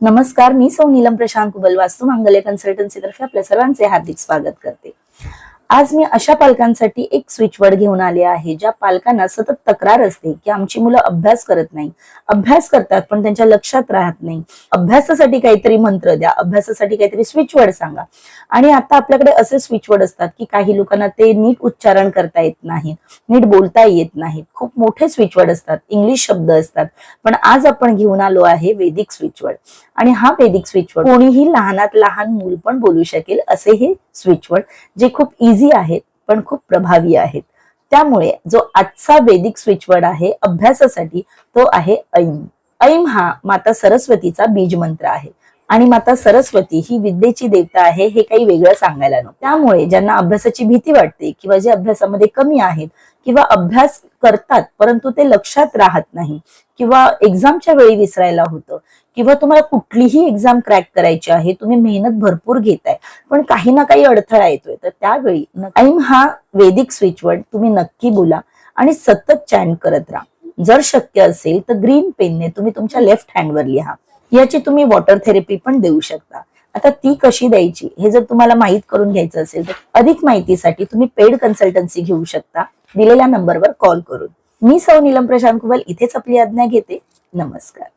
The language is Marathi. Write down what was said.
नमस्कार मी सौ नीलम प्रशांत कुबल वास्तू मांगल्य कन्सल्टन्सी तर्फे आपल्या सर्वांचे हार्दिक स्वागत करते. आज मी अशा पालकांसाठी एक स्विचवर्ड घेऊन आले आहे ज्या पालकांना सतत तक्रार असते की आमची मुलं अभ्यास करत नाही. अभ्यास करतात पण त्यांच्या लक्षात राहत नाही. अभ्यासासाठी काहीतरी मंत्र द्या अभ्यासासाठी काहीतरी स्विचवर्ड सांगा. आणि आता आपल्याकडे असे स्विचवर्ड असतात की काही लोकांना ते नीट उच्चारण करता येत नाही नीट बोलता येत नाहीत खूप मोठे स्विचवर्ड असतात इंग्लिश शब्द असतात. पण आज आपण घेऊन आलो आहे वेदिक स्विचवर्ड आणि हा वेदिक स्विचवर्ड कोणीही लहानात लहान मूल पण बोलू शकेल असे हे स्विचवर्ड जे खूप इझी आहेत पण खूप प्रभावी आहेत. त्यामुळे जो आजचा वेदिक स्विचवर्ड आहे अभ्यासासाठी तो आहे ऐम ऐम हा माता सरस्वतीचा बीज मंत्र आहे. आणि माता सरस्वती ही विद्येची देवता आहे हे काही वेगळं सांगायला नको. त्यामुळे ज्यांना अभ्यासाची भीती वाटते किंवा जे अभ्यासामध्ये कमी आहेत किंवा अभ्यास करतात परंतु ते लक्षात राहत नाही किंवा एक्झामच्या वेळी विसरायला होतं किंवा तुम्हाला कुठलीही एक्झाम क्रॅक करायची आहे तुम्ही मेहनत भरपूर घेताय पण काही ना काही अडथळा येतोय. तर त्यावेळी न- ऐम हा वेदिक स्विचवर्ड तुम्ही नक्की बोला आणि सतत चॅन करत राहा. जर शक्य असेल तर ग्रीन पेनने तुम्ही तुमच्या लेफ्ट हँडवर लिहा. याची तुम्ही वॉटर थेरपी पण देऊ शकता. आता ती कशी द्यायची हे जर तुम्हाला माहीत करून घ्यायचं असेल तर अधिक माहितीसाठी तुम्ही पेड कन्सल्टन्सी घेऊ शकता. दिलेल्या नंबरवर कॉल करून. मी सौ नीलम प्रशांत कुबल इथेच आपली आज्ञा घेते. नमस्कार.